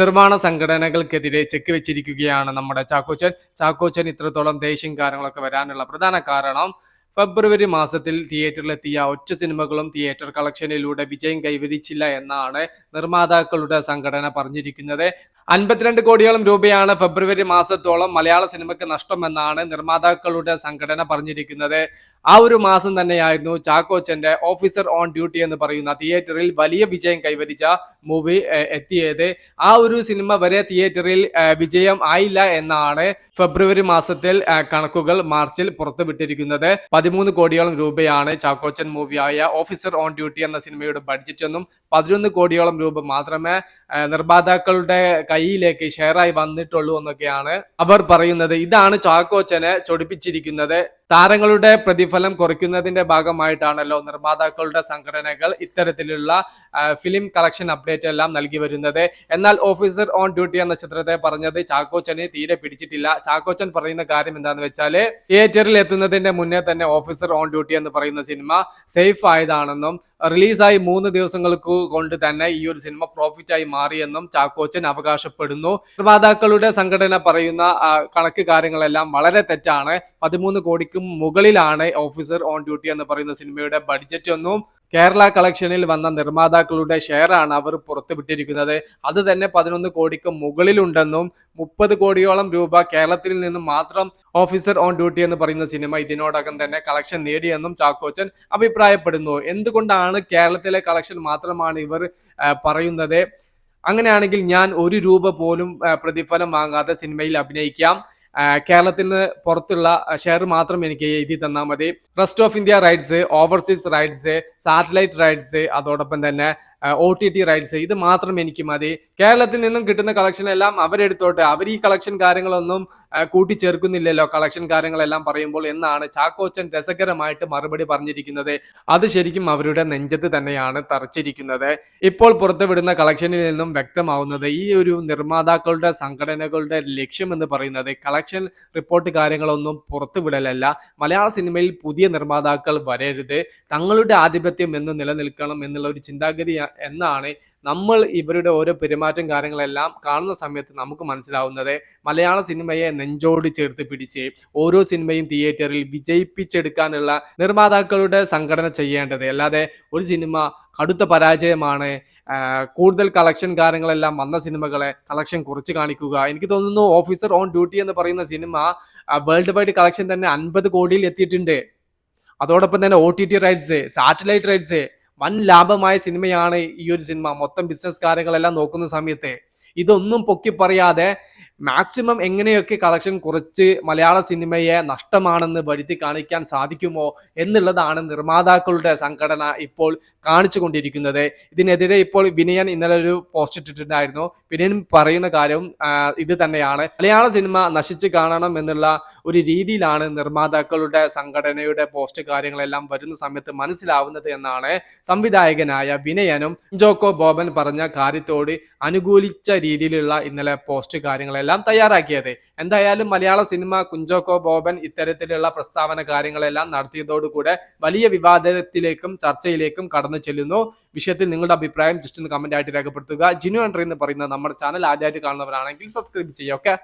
നിർമ്മാണ സംഘടനകൾക്കെതിരെ ചെക്ക് വെച്ചിരിക്കുകയാണ് നമ്മുടെ ചാക്കോച്ചൻ. ചാക്കോച്ചൻ ഇത്രത്തോളം ദേഷ്യം കാര്യങ്ങളൊക്കെ വരാനുള്ള പ്രധാന കാരണം ഫെബ്രുവരി മാസത്തിൽ തിയേറ്ററിലെത്തിയ ഒറ്റ സിനിമകളും തിയേറ്റർ കളക്ഷനിലൂടെ വിജയം കൈവരിച്ചില്ല എന്നാണ് നിർമ്മാതാക്കളുടെ സംഘടന പറഞ്ഞിരിക്കുന്നത്. അൻപത്തിരണ്ട് കോടിയോളം രൂപയാണ് ഫെബ്രുവരി മാസത്തോളം മലയാള സിനിമയ്ക്ക് നഷ്ടമെന്നാണ് നിർമ്മാതാക്കളുടെ സംഘടന പറഞ്ഞിരിക്കുന്നത്. ആ ഒരു മാസം തന്നെയായിരുന്നു ചാക്കോച്ചന്റെ ഓഫീസർ ഓൺ ഡ്യൂട്ടി എന്ന് പറയുന്ന തിയേറ്ററിൽ വലിയ വിജയം കൈവരിച്ച മൂവി എത്തിയത്. ആ ഒരു സിനിമ വരെ തിയേറ്ററിൽ വിജയം ആയില്ല എന്നാണ് ഫെബ്രുവരി മാസത്തിൽ കണക്കുകൾ മാർച്ചിൽ പുറത്തുവിട്ടിരിക്കുന്നത്. പതിമൂന്ന് കോടിയോളം രൂപയാണ് ചാക്കോച്ചൻ മൂവിയായ ഓഫീസർ ഓൺ ഡ്യൂട്ടി എന്ന സിനിമയുടെ ബഡ്ജറ്റ് എന്നും പതിനൊന്ന് കോടിയോളം രൂപ മാത്രമേ നിർമ്മാതാക്കളുടെ കയ്യിലേക്ക് ഷെയറായി വന്നിട്ടുള്ളൂ എന്നൊക്കെയാണ് അവർ പറയുന്നത്. ഇതാണ് ചാക്കോച്ചനെ ചൊടിപ്പിച്ചിരിക്കുന്നത്. താരങ്ങളുടെ പ്രതിഫലം കുറയ്ക്കുന്നതിന്റെ ഭാഗമായിട്ടാണല്ലോ നിർമ്മാതാക്കളുടെ സംഘടനകൾ ഇത്തരത്തിലുള്ള ഫിലിം കളക്ഷൻ അപ്ഡേറ്റ് എല്ലാം നൽകി വരുന്നത്. എന്നാൽ ഓഫീസർ ഓൺ ഡ്യൂട്ടി എന്ന ചിത്രത്തെ പറഞ്ഞത് ചാക്കോച്ചന് തീരെ പിടിച്ചിട്ടില്ല. ചാക്കോച്ചൻ പറയുന്ന കാര്യം എന്താണെന്ന് വെച്ചാൽ തിയേറ്ററിൽ എത്തുന്നതിന്റെ മുന്നേ തന്നെ ഓഫീസർ ഓൺ ഡ്യൂട്ടി എന്ന് പറയുന്ന സിനിമ സേഫ് ആയതാണെന്നും റിലീസായി മൂന്ന് ദിവസങ്ങൾക്ക് കൊണ്ട് തന്നെ ഈ ഒരു സിനിമ പ്രോഫിറ്റ് ആയി മാറിയെന്നും ചാക്കോച്ചൻ അവകാശപ്പെടുന്നു. നിർമ്മാതാക്കളുടെ സംഘടന പറയുന്ന കണക്ക് കാര്യങ്ങളെല്ലാം വളരെ തെറ്റാണ്. പതിമൂന്ന് കോടിക്കും മുകളിലാണ് ഓഫീസർ ഓൺ ഡ്യൂട്ടി എന്ന് പറയുന്ന സിനിമയുടെ ബഡ്ജറ്റ് ഒന്നും കേരള കളക്ഷനിൽ വന്ന നിർമ്മാതാക്കളുടെ ഷെയർ ആണ് അവർ പുറത്തുവിട്ടിരിക്കുന്നത് അത് തന്നെ പതിനൊന്ന് കോടിക്ക് മുകളിലുണ്ടെന്നും മുപ്പത് കോടിയോളം രൂപ കേരളത്തിൽ നിന്നും മാത്രം ഓഫീസർ ഓൺ ഡ്യൂട്ടി എന്ന് പറയുന്ന സിനിമ ഇതിനോടകം തന്നെ കളക്ഷൻ നേടിയെന്നും ചാക്കോച്ചൻ അഭിപ്രായപ്പെടുന്നു. എന്തുകൊണ്ടാണ് കേരളത്തിലെ കളക്ഷൻ മാത്രമാണ് ഇവർ പറയുന്നത്? അങ്ങനെയാണെങ്കിൽ ഞാൻ ഒരു രൂപ പോലും പ്രതിഫലം വാങ്ങാതെ സിനിമയിൽ അഭിനയിക്കാം. കേരളത്തിൽ നിന്ന് പുറത്തുള്ള ഷെയർ മാത്രം എനിക്ക് എഴുതി തന്നാൽ മതി. Rest of India rights overseas rights satellite rights അതോടൊപ്പം തന്നെ ഒ ടി ടി റൈറ്റ്സ് ഇത് മാത്രം എനിക്ക് മതി. കേരളത്തിൽ നിന്നും കിട്ടുന്ന കളക്ഷൻ എല്ലാം അവരെടുത്തോട്ടെ. അവർ ഈ കളക്ഷൻ കാര്യങ്ങളൊന്നും കൂട്ടിച്ചേർക്കുന്നില്ലല്ലോ. കളക്ഷൻ കാര്യങ്ങളെല്ലാം പറയുമ്പോൾ എന്നാണ് ചാക്കോച്ചൻ രസകരമായിട്ട് മറുപടി പറഞ്ഞിരിക്കുന്നത്. അത് ശരിക്കും അവരുടെ നെഞ്ചത്ത് തന്നെയാണ് തറച്ചിരിക്കുന്നത്. ഇപ്പോൾ പുറത്തുവിടുന്ന കളക്ഷനിൽ നിന്നും വ്യക്തമാവുന്നത് ഈ ഒരു നിർമ്മാതാക്കളുടെ സംഘടനകളുടെ ലക്ഷ്യം എന്ന് പറയുന്നത് കളക്ഷൻ റിപ്പോർട്ട് കാര്യങ്ങളൊന്നും പുറത്തുവിടലല്ല. മലയാള സിനിമയിൽ പുതിയ നിർമ്മാതാക്കൾ വരരുത്. തങ്ങളുടെ ആധിപത്യം എന്ന് നിലനിൽക്കണം എന്നുള്ള ഒരു ചിന്താഗതി എന്നാണ് നമ്മൾ ഇവരുടെ ഓരോ പെരുമാറ്റം കാര്യങ്ങളെല്ലാം കാണുന്ന സമയത്ത് നമുക്ക് മനസ്സിലാവുന്നത്. മലയാള സിനിമയെ നെഞ്ചോട് ചേർത്ത് പിടിച്ച് ഓരോ സിനിമയും തിയേറ്ററിൽ വിജയിപ്പിച്ചെടുക്കാനുള്ള നിർമ്മാതാക്കളുടെ സംഘടന ചെയ്യേണ്ടത്. അല്ലാതെ ഒരു സിനിമ കടുത്ത പരാജയമാണ്. കൂടുതൽ കളക്ഷൻ കാര്യങ്ങളെല്ലാം വന്ന സിനിമകളെ കളക്ഷൻ കുറച്ച് കാണിക്കുക. എനിക്ക് തോന്നുന്നു ഓഫീസർ ഓൺ ഡ്യൂട്ടി എന്ന് പറയുന്ന സിനിമ വേൾഡ് വൈഡ് കളക്ഷൻ തന്നെ അൻപത് കോടിയിൽ എത്തിയിട്ടുണ്ട്. അതോടൊപ്പം തന്നെ O T T rights satellite rights വൻ ലാഭമായ സിനിമയാണ് ഈ ഒരു സിനിമ. മൊത്തം ബിസിനസ് കാര്യങ്ങളെല്ലാം നോക്കുന്ന സമയത്ത് ഇതൊന്നും പൊക്കി പറയാതെ മാക്സിമം എങ്ങനെയൊക്കെ കളക്ഷൻ കുറച്ച് മലയാള സിനിമയെ നഷ്ടമാണെന്ന് വരുത്തി കാണിക്കാൻ സാധിക്കുമോ എന്നുള്ളതാണ് നിർമ്മാതാക്കളുടെ സംഘടന ഇപ്പോൾ കാണിച്ചു കൊണ്ടിരിക്കുന്നത്. ഇതിനെതിരെ ഇപ്പോൾ വിനയൻ ഇന്നലെ ഒരു പോസ്റ്റ് ഇട്ടിട്ടുണ്ടായിരുന്നു. വിനയൻ പറയുന്ന കാര്യവും ഇത് തന്നെയാണ്. മലയാള സിനിമ നശിച്ച് കാണണം എന്നുള്ള ഒരു രീതിയിലാണ് നിർമ്മാതാക്കളുടെ സംഘടനയുടെ പോസ്റ്റ് കാര്യങ്ങളെല്ലാം വരുന്ന സമയത്ത് മനസ്സിലാവുന്നത് എന്നാണ് സംവിധായകനായ വിനയനും ജോക്കോ ബോബൻ പറഞ്ഞ കാര്യത്തോട് അനുകൂലിച്ച രീതിയിലുള്ള ഇന്നലെ പോസ്റ്റ് കാര്യങ്ങളെല്ലാം തയ്യാറാക്കിയത്. എന്തായാലും മലയാള സിനിമ കുഞ്ചോക്കോ ബോബൻ ഇത്തരത്തിലുള്ള പ്രസ്താവന കാര്യങ്ങളെല്ലാം നടത്തിയതോടുകൂടെ വലിയ വിവാദത്തിലേക്കും ചർച്ചയിലേക്കും കടന്നു ചെല്ലുന്നു. വിഷയത്തിൽ നിങ്ങളുടെ അഭിപ്രായം ജസ്റ്റ് ഒന്ന് കമന്റ് ആയിട്ട് രേഖപ്പെടുത്തുക. ജിനു എൻട്രി എന്ന് പറയുന്ന നമ്മുടെ ചാനൽ ആദ്യമായിട്ട് കാണുന്നവരാണെങ്കിൽ സബ്സ്ക്രൈബ് ചെയ്യുക ഓക്കെ